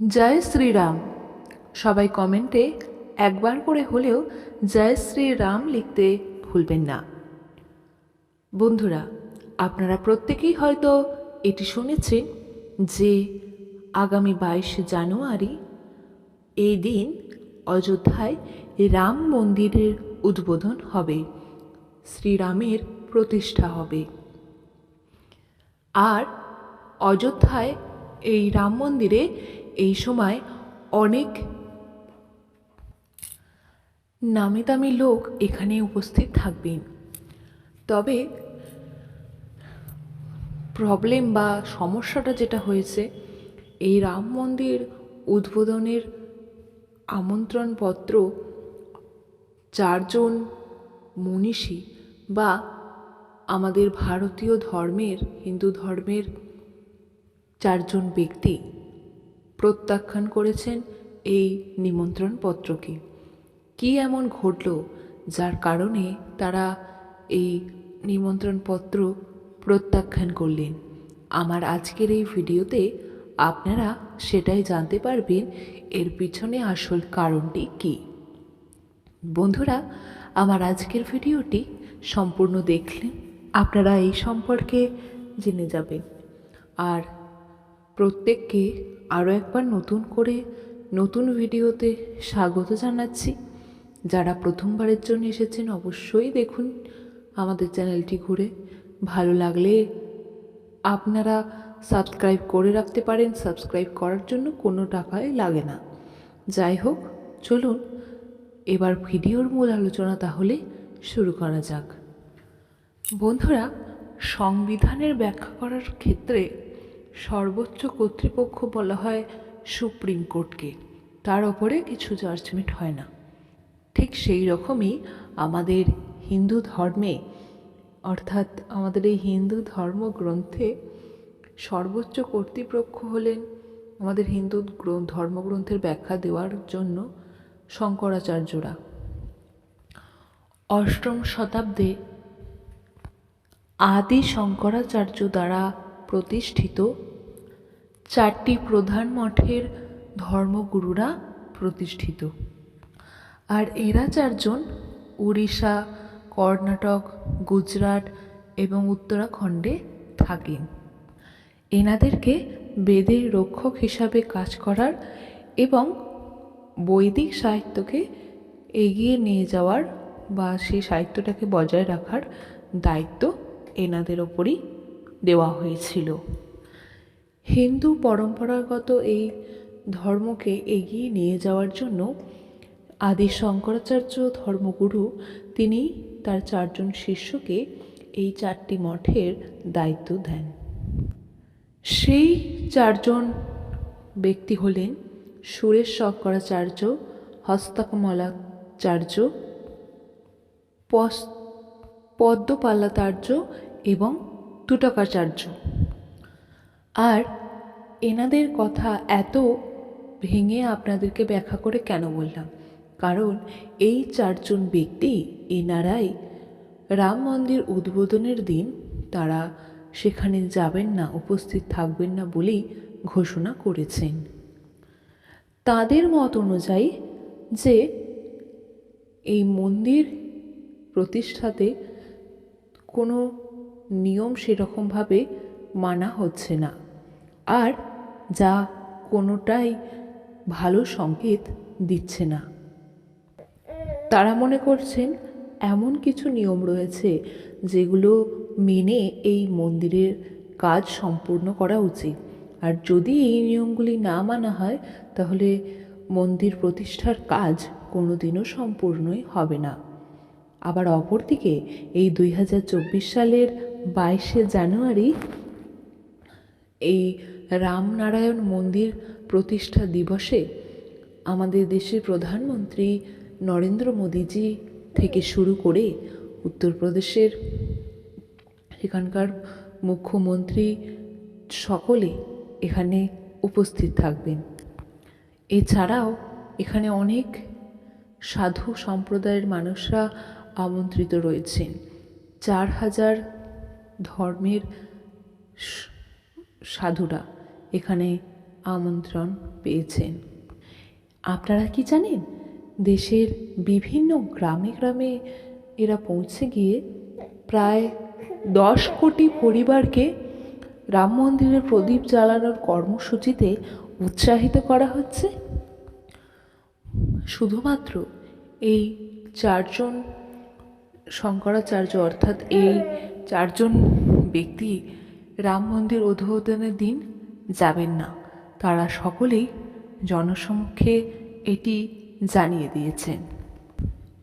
জয় শ্রীরাম। সবাই কমেন্টে একবার করে হলেও জয় শ্রীরাম লিখতে ভুলবেন না। বন্ধুরা, আপনারা প্রত্যেকেই হয়তো এটি শুনেছেন যে আগামী বাইশে জানুয়ারি এই দিন অযোধ্যায় রাম মন্দিরের উদ্বোধন হবে, শ্রীরামের প্রতিষ্ঠা হবে। আর অযোধ্যায় এই রাম মন্দিরে এই সময় অনেক নামি দামি লোক এখানে উপস্থিত থাকবেন। তবে প্রবলেম বা সমস্যাটা যেটা হয়েছে, এই রাম মন্দির উদ্বোধনের আমন্ত্রণপত্র চারজন মনীষী বা আমাদের ভারতীয় ধর্মের, হিন্দু ধর্মের চারজন ব্যক্তি প্রত্যাখ্যান করেছেন এই নিমন্ত্রণ পত্রকে কি এমন ঘটল যার কারণে তারা এই নিমন্ত্রণপত্র প্রত্যাখ্যান করলেন? আমার আজকের এই ভিডিওতে আপনারা সেটাই জানতে পারবেন এর পিছনে আসল কারণটি কী। বন্ধুরা, আমার আজকের ভিডিওটি সম্পূর্ণ দেখলে আপনারা এই সম্পর্কে জেনে যাবেন। আর প্রত্যেককে আরও একবার নতুন করে নতুন ভিডিওতে স্বাগত জানাচ্ছি। যারা প্রথমবারের জন্য এসেছেন অবশ্যই দেখুন আমাদের চ্যানেলটি ঘুরে। ভালো লাগলে আপনারা সাবস্ক্রাইব করে রাখতে পারেন, সাবস্ক্রাইব করার জন্য কোনো টাকাই লাগে না। যাই হোক, চলুন এবার ভিডিওর মূল আলোচনা তাহলে শুরু করা যাক। বন্ধুরা, সংবিধানের ব্যাখ্যা করার ক্ষেত্রে সর্বোচ্চ কর্তৃপক্ষ বলা হয় সুপ্রিম কোর্টকে। তার ওপরে কিছু জাজমেন্ট হয় না। ঠিক সেই রকমই আমাদের হিন্দু ধর্মে, অর্থাৎ আমাদের এই হিন্দু ধর্মগ্রন্থে সর্বোচ্চ কর্তৃপক্ষ হলেন আমাদের হিন্দু ধর্মগ্রন্থের ব্যাখ্যা দেওয়ার জন্য শঙ্করাচার্যরা। অষ্টম শতাব্দে আদি শঙ্করাচার্য দ্বারা প্রতিষ্ঠিত। চারটি প্রধান মঠের ধর্মগুরুরা প্রতিষ্ঠিত। আর এরা চারজন উড়িষ্যা, কর্ণাটক, গুজরাট এবং উত্তরাখণ্ডে থাকেন। এনাদেরকে বেদের রক্ষক হিসাবে কাজ করার এবং বৈদিক সাহিত্যকে এগিয়ে নিয়ে যাওয়ার বা সেই সাহিত্যটাকে বজায় রাখার দায়িত্ব এনাদের ওপরই দেওয়া হয়েছিল। হিন্দু পরম্পরাগত এই ধর্মকে এগিয়ে নিয়ে যাওয়ার জন্য আদি শঙ্করাচার্য ধর্মগুরু তিনি তার চারজন শিষ্যকে এই চারটি মঠের দায়িত্ব দেন। সেই চারজন ব্যক্তি হলেন সুরেশ শঙ্করাচার্য, হস্তকমলাচার্য পদ্মপাল্লাচার্য এবং তুটকাচার্য আর এনাদের কথা এত ভেঙে আপনাদেরকে ব্যাখ্যা করে কেন বললাম? কারণ এই চারজন ব্যক্তি, এনারাই রাম মন্দির উদ্বোধনের দিন তারা সেখানে যাবেন না, উপস্থিত থাকবেন না বলেই ঘোষণা করেছেন। তাদের মত অনুযায়ী যে এই মন্দির প্রতিষ্ঠাতে কোনো নিয়ম সেরকমভাবে মানা হচ্ছে না। আর যা কোনোটাই ভালো সংকেত দিচ্ছে না। তারা মনে করছেন এমন কিছু নিয়ম রয়েছে যেগুলো মেনে এই মন্দিরের কাজ সম্পূর্ণ করা উচিত। আর যদি এই নিয়মগুলি না মানা হয়, তাহলে মন্দির প্রতিষ্ঠার কাজ কোনোদিনও সম্পূর্ণই হবে না। আবার অপরদিকে এই দুই হাজার চব্বিশ সালের বাইশে জানুয়ারি এই রামনারায়ণ মন্দির প্রতিষ্ঠা দিবসে আমাদের দেশের প্রধানমন্ত্রী নরেন্দ্র মোদীজি থেকে শুরু করে উত্তরপ্রদেশের সেখানকার মুখ্যমন্ত্রী সকলে এখানে উপস্থিত থাকবেন। এছাড়াও এখানে অনেক সাধু সম্প্রদায়ের মানুষরা আমন্ত্রিত রয়েছেন। চার হাজার ধর্মের সাধুরা এখানে আমন্ত্রণ পেয়েছেন। আপনারা কি জানেন, দেশের বিভিন্ন গ্রামে গ্রামে এরা পৌঁছে গিয়ে প্রায় দশ কোটি পরিবারকে রাম মন্দিরের প্রদীপ জ্বালানোর কর্মসূচিতে উৎসাহিত করা হচ্ছে? শুধুমাত্র এই চারজন শঙ্করাচার্য অর্থাৎ এই চারজন ব্যক্তি রাম মন্দির উদ্বোধনের দিন যাবেন না। তারা সকলেই জনসমক্ষে এটি জানিয়ে দিয়েছেন।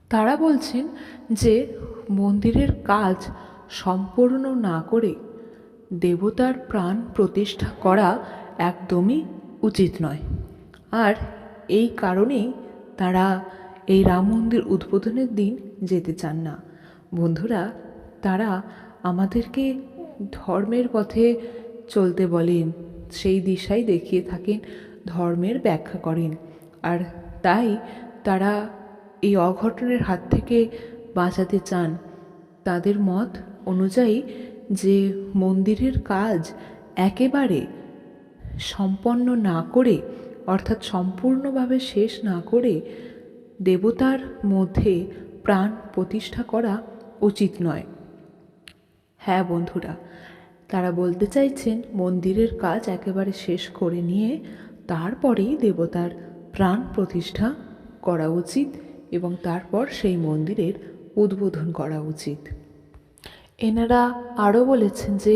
তারা বলছেন যে মন্দিরের কাজ সম্পূর্ণ না করে দেবতার প্রাণ প্রতিষ্ঠা করা একদমই উচিত নয়। আর এই কারণেই তারা এই রাম মন্দির উদ্বোধনের দিন যেতে চান না। বন্ধুরা, তারা আমাদেরকে ধর্মের পথে চলতে বলেন, সেই দিশাই দেখিয়ে থাকেন, ধর্মের ব্যাখ্যা করেন। আর তাই তারা এই অঘটনের হাত থেকে বাঁচাতে চান। তাদের মত অনুযায়ী যে মন্দিরের কাজ একেবারে সম্পন্ন না করে, অর্থাৎ সম্পূর্ণভাবে শেষ না করে দেবতার মধ্যে প্রাণ প্রতিষ্ঠা করা উচিত নয়। হ্যাঁ বন্ধুরা, তারা বলতে চাইছেন মন্দিরের কাজ একেবারে শেষ করে নিয়ে তারপরেই দেবতার প্রাণ প্রতিষ্ঠা করা উচিত এবং তারপর সেই মন্দিরের উদ্বোধন করা উচিত। এনারা আরও বলেছেন যে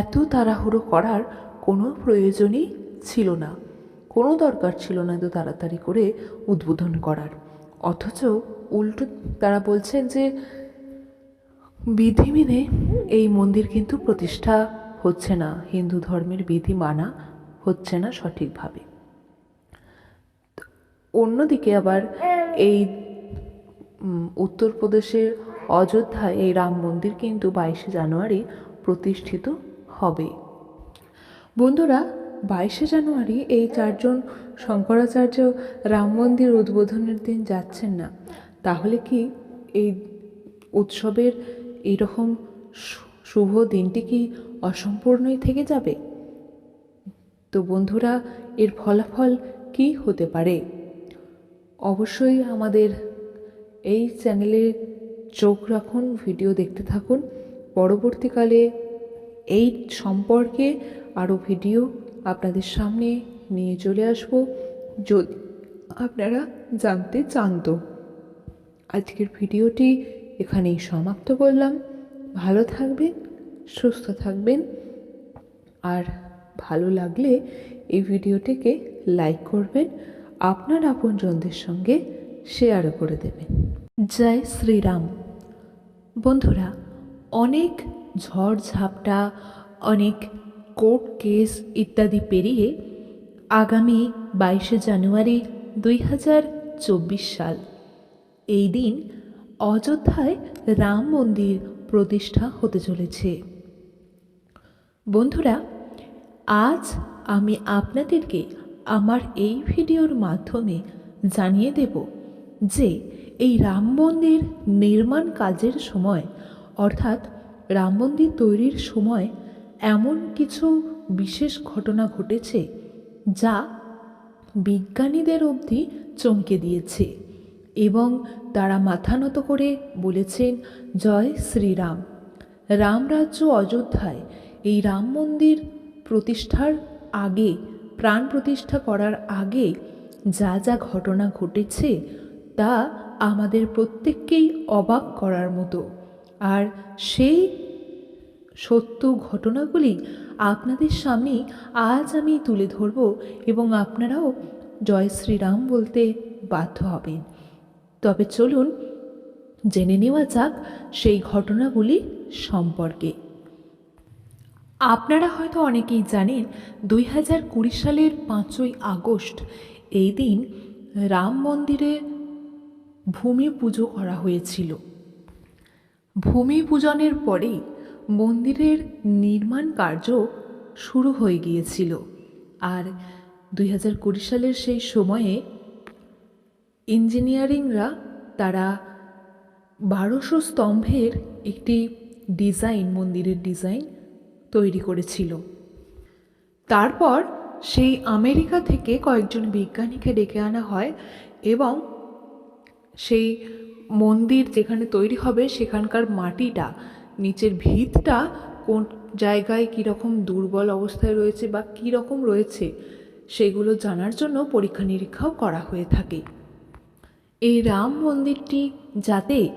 এত তাড়াহুড়ো করার কোনো প্রয়োজনই ছিল না, কোনো দরকার ছিল না এত তাড়াতাড়ি করে উদ্বোধন করার। অথচ উল্টো তারা বলছেন যে বিধি মেনে এই মন্দির কিন্তু প্রতিষ্ঠা হচ্ছে না। হিন্দু ধর্মের বিধি মানা হচ্ছে না সঠিকভাবে। অন্যদিকে আবার এই উত্তরপ্রদেশের অযোধ্যায় এই রাম মন্দির কিন্তু বাইশে জানুয়ারি প্রতিষ্ঠিত হবে। বন্ধুরা, বাইশে জানুয়ারি এই চারজন শঙ্করাচার্য রাম মন্দির উদ্বোধনের দিন যাচ্ছেন না। তাহলে কি এই উৎসবের এইরকম শুভ দিনটি কি অসম্পূর্ণই থেকে যাবে? তো বন্ধুরা, এর ফলাফল কি হতে পারে? অবশ্যই আমাদের এই চ্যানেলে চোখ রাখুন, ভিডিও দেখতে থাকুন। পরবর্তীকালে এই সম্পর্কে আরও ভিডিও আপনাদের সামনে নিয়ে চলে আসব। যদি আপনারা জানতে চান তো। আজকের ভিডিওটি এখানেই সমাপ্ত করলাম। ভালো থাকবেন, সুস্থ থাকবেন। আর ভালো লাগলে এই ভিডিওটিকে লাইক করবেন, আপনার আপনজনদের সঙ্গে শেয়ারও করে দেবেন। জয় শ্রীরাম। বন্ধুরা, অনেক ঝড় ঝাপটা, অনেক কোর্ট কেস ইত্যাদি পেরিয়ে আগামী বাইশে জানুয়ারি দুই হাজার চব্বিশ সাল। এই দিন অযোধ্যায় রাম মন্দির প্রতিষ্ঠা হতে চলেছে। বন্ধুরা, আজ আমি আপনাদেরকে আমার এই ভিডিওর মাধ্যমে জানিয়ে দেব যে এই রাম মন্দির নির্মাণ কাজের সময়, অর্থাৎ রাম মন্দির তৈরির সময় এমন কিছু বিশেষ ঘটনা ঘটেছে যা বিজ্ঞানীদের অবধি চমকে দিয়েছে এবং তারা মাথা নত করে বলেছেন, জয় শ্রীরাম। রামরাজ্য অযোধ্যায় এই রাম মন্দির প্রতিষ্ঠার আগে, প্রাণ প্রতিষ্ঠা করার আগে যা যা ঘটনা ঘটেছে তা আমাদের প্রত্যেককেই অবাক করার মতো। আর সেই সত্য ঘটনাগুলি আপনাদের সামনে আজ আমি তুলে ধরব এবং আপনারাও জয় শ্রীরাম বলতে বাধ্য হবেন। তবে চলুন জেনে নেওয়া যাক সেই ঘটনাগুলি সম্পর্কে। আপনারা হয়তো অনেকেই জানেন, দুই হাজার কুড়ি সালের পাঁচই আগস্ট এই দিন রাম মন্দিরে ভূমি পুজো করা হয়েছিল। ভূমি পূজনের পরে মন্দিরের নির্মাণ কার্য শুরু হয়ে গিয়েছিল। আর দুই হাজার কুড়ি সালের সেই সময়ে ইঞ্জিনিয়ারিংরা তারা বারোশো স্তম্ভের একটি ডিজাইন, মন্দিরের ডিজাইন তৈরি করেছিল। তারপর সেই আমেরিকা থেকে কয়েকজন বিজ্ঞানীকে ডেকে আনা হয় এবং সেই মন্দির যেখানে তৈরি হবে সেখানকার মাটিটা, নিচের ভিতটা কোন জায়গায় কীরকম দুর্বল অবস্থায় রয়েছে বা কী রকম রয়েছে সেগুলো জানার জন্য পরীক্ষা নিরীক্ষাও করা হয়ে থাকে। এই রাম মন্দিরটি যাতে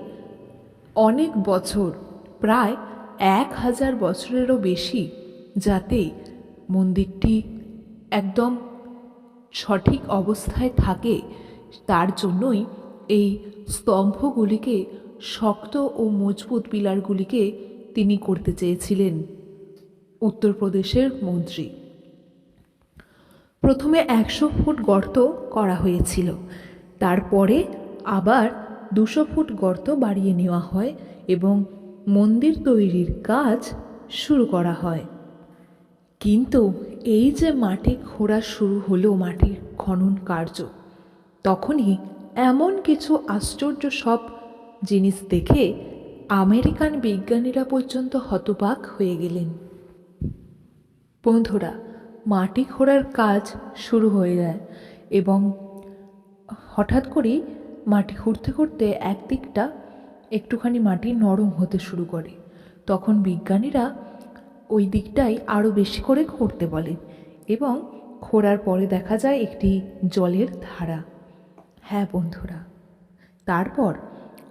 অনেক বছর, প্রায় এক হাজার বছরেরও বেশি, যাতে মন্দিরটি একদম সঠিক অবস্থায় থাকে, তার জন্যই এই স্তম্ভগুলিকে শক্ত ও মজবুত পিলারগুলিকে তিনি করতে চেয়েছিলেন। উত্তরপ্রদেশের মন্ত্রী। প্রথমে একশো ফুট গর্ত করা হয়েছিল। তারপরে আবার দুশো ফুট গর্ত বাড়িয়ে নেওয়া হয় এবং মন্দির তৈরির কাজ শুরু করা হয়। কিন্তু এই যে মাটি খোঁড়া শুরু হলো মাটির খনন কার্য, তখনই এমন কিছু আশ্চর্য সব জিনিস দেখে আমেরিকান বিজ্ঞানীরা পর্যন্ত হতবাক হয়ে গেলেন। বন্ধুরা, মাটি খোঁড়ার কাজ শুরু হয়ে যায় এবং হঠাৎ করেই মাটি খুঁড়তে খুঁড়তে একদিকটা একটুখানি মাটি নরম হতে শুরু করে। তখন বিজ্ঞানীরা ওই দিকটাই আরও বেশি করে খুঁড়তে বলেন এবং খোঁড়ার পরে দেখা যায় একটি জলের ধারা। হ্যাঁ বন্ধুরা, তারপর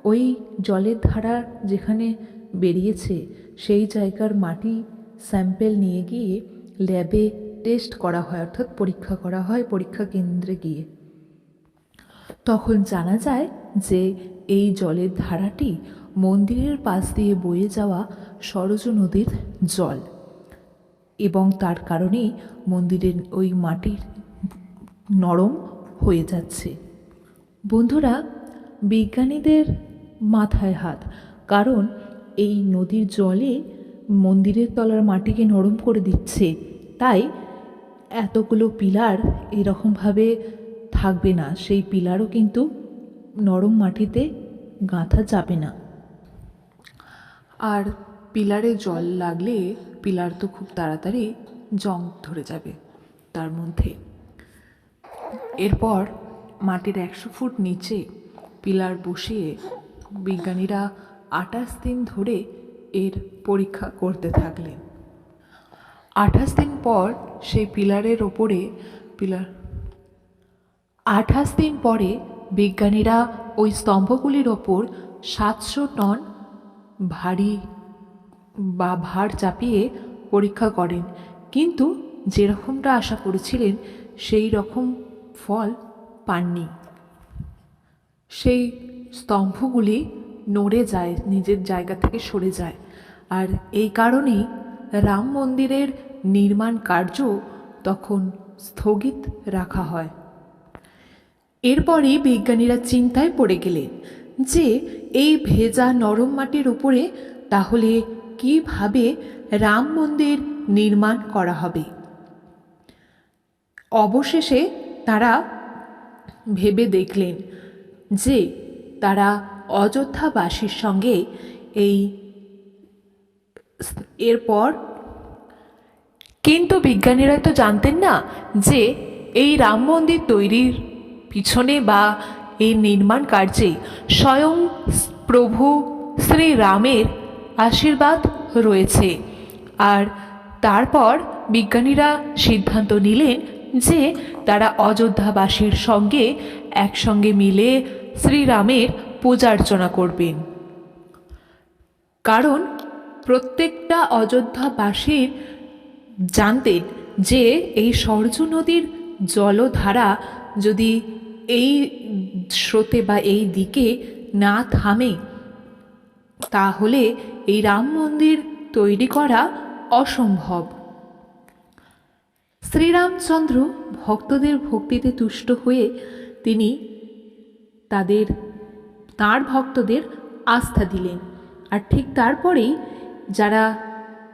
ওই জলের ধারা যেখানে বেরিয়েছে সেই জায়গার মাটি স্যাম্পেল নিয়ে গিয়ে ল্যাবে টেস্ট করা হয়, অর্থাৎ পরীক্ষা করা হয় পরীক্ষা কেন্দ্রে গিয়ে। তখন জানা যায় যে এই জলের ধারাটি মন্দিরের পাশ দিয়ে বয়ে যাওয়া সরজ নদীর জল এবং তার কারণেই মন্দিরের ওই মাটির নরম হয়ে যাচ্ছে। বন্ধুরা, বিজ্ঞানীদের মাথায় হাত, কারণ এই নদীর জলে মন্দিরের তলার মাটিকে নরম করে দিচ্ছে। তাই এতগুলো পিলার এরকমভাবে থাকবে না, সেই পিলারও কিন্তু নরম মাটিতে গাঁথা যাবে না। আর পিলারে জল লাগলে পিলার তো খুব তাড়াতাড়ি জং ধরে যাবে তার মধ্যে। এরপর মাটির একশো ফুট নিচে পিলার বসিয়ে বিজ্ঞানীরা আঠাশ দিন ধরে এর পরীক্ষা করতে থাকলেন। আঠাশ দিন পর সেই পিলারের ওপরে পিলার আঠাশ দিন পরে বিজ্ঞানীরা ওই স্তম্ভগুলির ওপর সাতশো টন ভারী বা ভার চাপিয়ে পরীক্ষা করেন। কিন্তু যেরকমটা আশা করেছিলেন, সেই রকম ফল পাননি। সেই স্তম্ভগুলি নড়ে যায়, নিজের জায়গা থেকে সরে যায়। আর এই কারণেই রাম মন্দিরের নির্মাণ কার্য তখন স্থগিত রাখা হয়। এরপরই বিজ্ঞানীরা চিন্তায় পড়ে গেলেন যে এই ভেজা নরম মাটির উপরে তাহলে কীভাবে রাম মন্দির নির্মাণ করা হবে? অবশেষে তারা ভেবে দেখলেন যে তারা অযোধ্যাবাসীর সঙ্গে এই এরপর কিন্তু বিজ্ঞানীরা তো জানতেন না যে এই রাম মন্দির তৈরির পিছনে বা এই নির্মাণ কার্যে স্বয়ং প্রভু শ্রী রামের আশীর্বাদ রয়েছে। আর তারপর বিজ্ঞানীরা সিদ্ধান্ত নিলেন যে তারা অযোধ্যাবাসীর সঙ্গে একসঙ্গে মিলে শ্রীরামের পূজার্চনা করবেন। কারণ প্রত্যেকটা অযোধ্যাবাসীর জানতেন যে এই সরজু নদীর জলধারা যদি এই স্রোতে বা এই দিকে না থামে, তাহলে এই রাম মন্দির তৈরি করা অসম্ভব। শ্রীরামচন্দ্র ভক্তদের ভক্তিতে তুষ্ট হয়ে তিনি তাদের, তার ভক্তদের আস্থা দিলেন। আর ঠিক তারপরেই যারা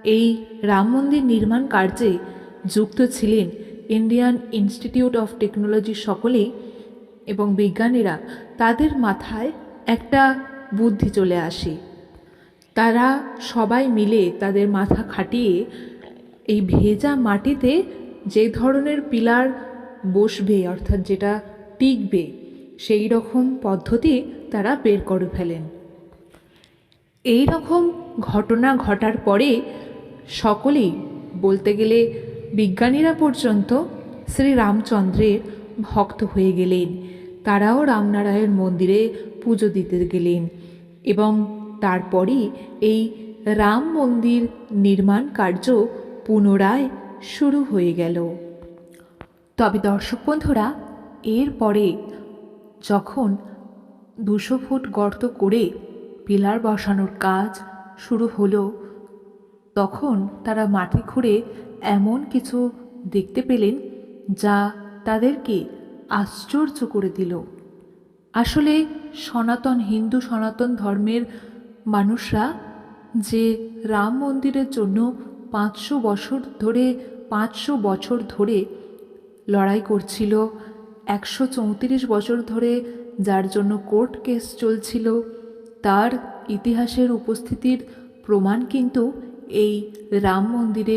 এই রাম মন্দির নির্মাণ কার্যে যুক্ত ছিলেন ইন্ডিয়ান ইনস্টিটিউট অফ টেকনোলজি সকলেই এবং বিজ্ঞানীরা তাদের মাথায় একটা বুদ্ধি চলে আসে। তারা সবাই মিলে তাদের মাথা খাটিয়ে এই ভেজা মাটিতে যে ধরনের পিলার বসবে, অর্থাৎ যেটা টিকবে, সেই রকম পদ্ধতি তারা বের করে ফেলেন। এই রকম ঘটনা ঘটার পরে সকলেই বলতে গেলে বিজ্ঞানীরা পর্যন্ত শ্রী রামচন্দ্রের ভক্ত হয়ে গেলেন। তারাও রামনারায়ণ মন্দিরে পুজো দিতে গেলেন এবং তারপরই এই রাম মন্দির নির্মাণ কার্য পুনরায় শুরু হয়ে গেল। তবে দর্শক বন্ধুরা এরপরে যখন দুশো ফুট গর্ত করে পিলার বসানোর কাজ শুরু হলো তখন তারা মাটি খুঁড়ে এমন কিছু দেখতে পেলেন যা তাদেরকে আশ্চর্য করে দিল। আসলে সনাতন, হিন্দু, সনাতন ধর্মের মানুষরা যে রাম মন্দিরের জন্য পাঁচশো বছর ধরে, পাঁচশো বছর ধরে লড়াই করছিল, একশো চৌত্রিশ বছর ধরে যার জন্য কোর্ট কেস চলছিল, তার ইতিহাসের উপস্থিতির প্রমাণ কিন্তু এই রাম মন্দিরে